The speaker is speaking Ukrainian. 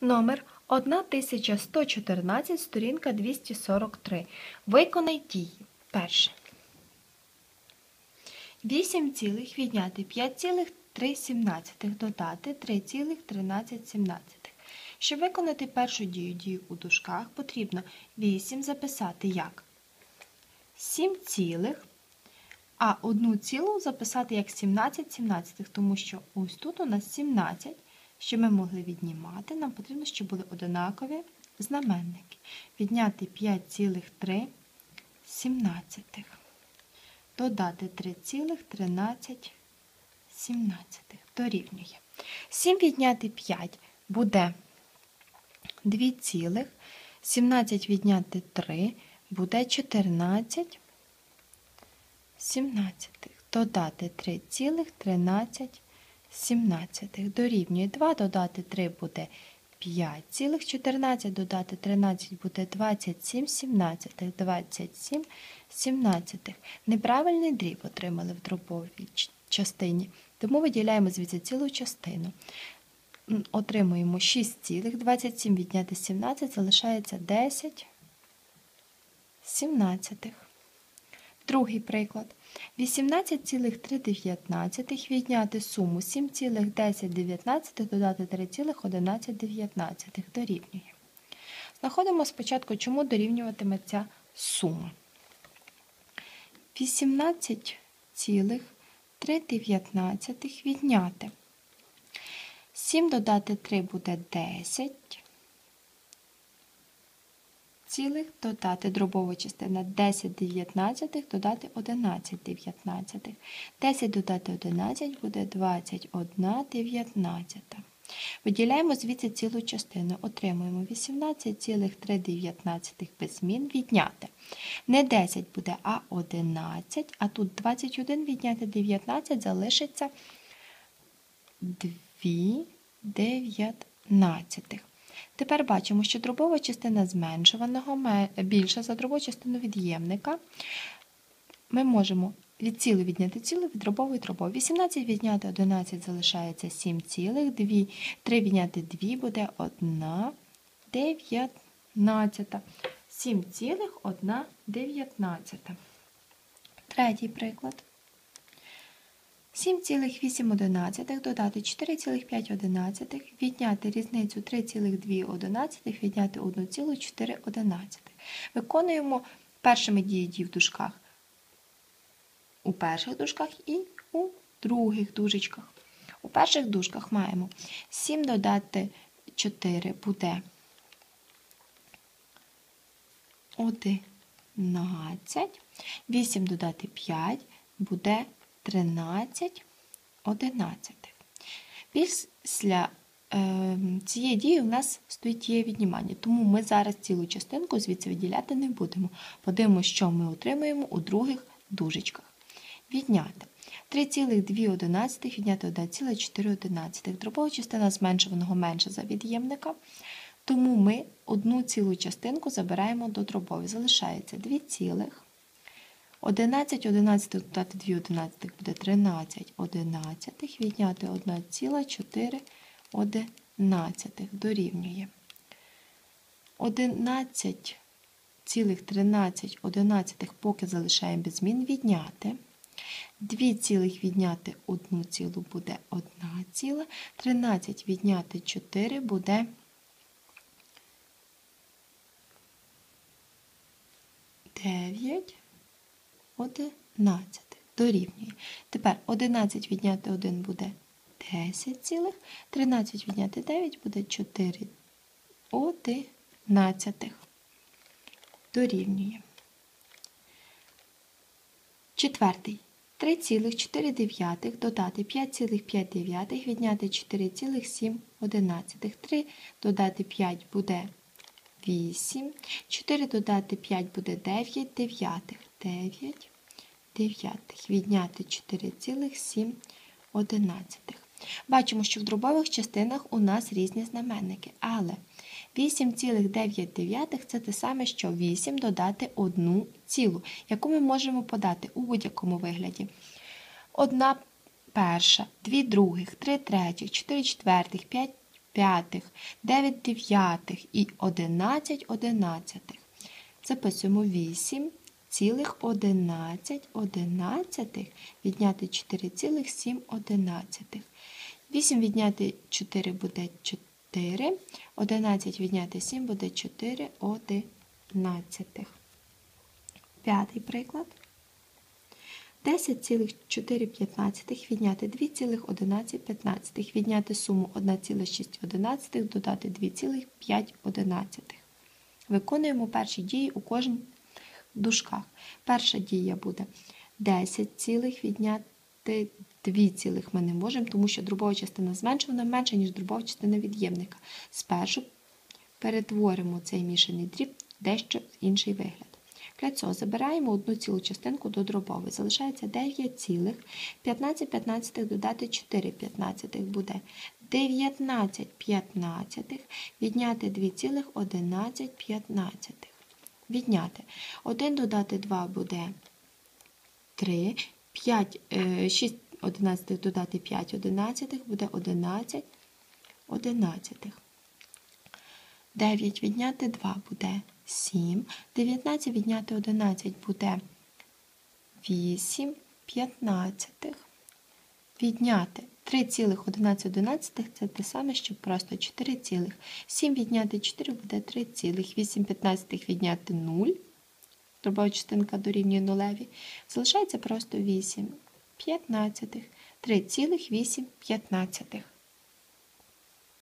Номер 1114, сторінка 243. Виконай дії. Перше. 8 цілих відняти 5,3 додати 3,13. Щоб виконати першу дію дію у дужках, потрібно 8 записати як 7 цілих, а одну цілу записати як 17 17, тому що ось тут у нас 17. Щоб ми могли віднімати, нам потрібно, щоб були одинакові знаменники. Відняти 5,3 17. Додати 3,13 17. Дорівнює. 7 відняти 5 буде 2 цілих. 17 відняти 3 буде 14 17. Додати 3,13 17 дорівнює 2 додати 3 буде 5, цілих 14 додати 13 буде 27 17, 27 17. Неправильний дріб отримали в дробовій частині, тому виділяємо звідси цілу частину. Отримуємо 6 цілих, 27 відняти 17, залишається 10 17. Другий приклад. 18,3 відняти суму 7,1019 додати 3,1119 дорівнює. Знаходимо спочатку, чому дорівнюватиме ця сума. 18,3 відняти. 7 додати 3 буде 10 цілих додати дробова частина 10 дев'ятнадцятих додати 11 дев'ятнадцятих. 10 додати 11 буде 21 дев'ятнадцята. Виділяємо звідси цілу частину. Отримуємо 18,3 без змін відняти. Не 10 буде, а 11, а тут 21 відняти 19 залишиться 2 дев'ятнадцятих. Тепер бачимо, що дробова частина зменшуваного більша за дробову частину від'ємника. Ми можемо від цілу відняти цілу від дробової дробової. 18 відняти 11 залишається 7 цілих, 2, 3 відняти 2 буде 1 дев'ятнадцята. 7 цілих 1 дев'ятнадцята. Третій приклад. 7,8 додати 4,5 відняти різницю 3,2 відняти 1,4. Виконуємо першими дії в дужках. У перших дужках і у других дужечках. У перших дужках маємо 7 додати 4 буде 11, 8 додати 5 буде 13 одинадцятих. Після е, цієї дії у нас стоїть є віднімання, тому ми зараз цілу частинку звідси виділяти не будемо. Подивимося, що ми отримуємо у других дужечках. Відняти. 3,2 відняти 1,4. Дробова частина зменшуваного менша за від'ємника. Тому ми одну цілу частинку забираємо до дробової. Залишається 2 цілих. 11 11 додати 2 одинадцятих буде 13 одинадцятих, відняти 1,4 одинадцятих дорівнює. 11,13 одинадцятих поки залишаємо без змін відняти. 2 цілих відняти 1 цілу буде 1 ціла, 13 відняти 4 буде 9 11 дорівнює. Тепер 11 відняти 1 буде 10 цілих, 13 відняти 9 буде 4 одинадцятих. Дорівнює. Четвертий. 3,4 додати 5,5 відняти 4,7. 3 додати 5 буде 8. 4 додати 5 буде 9 дев'ятих. 9 дев'ятих. Відняти 4,7 одинадцятих. Бачимо, що в дробових частинах у нас різні знаменники, але 8,9 це те саме, що 8 додати 1 цілу, яку ми можемо подати у будь-якому вигляді. Одна перша, дві других, три третіх, чотири четвертих, п'ять п'ятих, 9 дев'ятих і 11 одинадцятих. Записуємо 8 цілих 11 одинадцятих відняти 4,7 одинадцятих. 8 відняти 4 буде 4, 11 відняти 7 буде 4 одинадцятих. П'ятий приклад. 10,4 відняти 2,11 відняти суму 1,6 додати 2,5 Виконуємо перші дії у дужках. Перша дія буде 10 цілих відняти 2 цілих ми не можемо, тому що дробова частина зменшена менша, ніж дробова частина від'ємника. Спершу перетворимо цей мішаний дріб дещо в інший вигляд. Для цього забираємо одну цілу частинку до дробової. Залишається 9 цілих. 15 15 додати 4 15 буде 19 15 відняти 2 цілих 11 15. Відняти. 1 додати 2 буде 3. 5, 6 11 додати 5 одинадцятих буде 11 одинадцятих. 9 відняти 2 буде 7. 19 відняти 11 буде 8 п'ятнадцятих. Відняти 3,11 це те саме, що просто 4 цілих. 7 відняти 4 буде 3 цілих. 8 п'ятнадцятих відняти 0. Друга частинка дорівнює нулеві. Залишається просто 8 п'ятнадцятих. 3,8 п'ятнадцятих.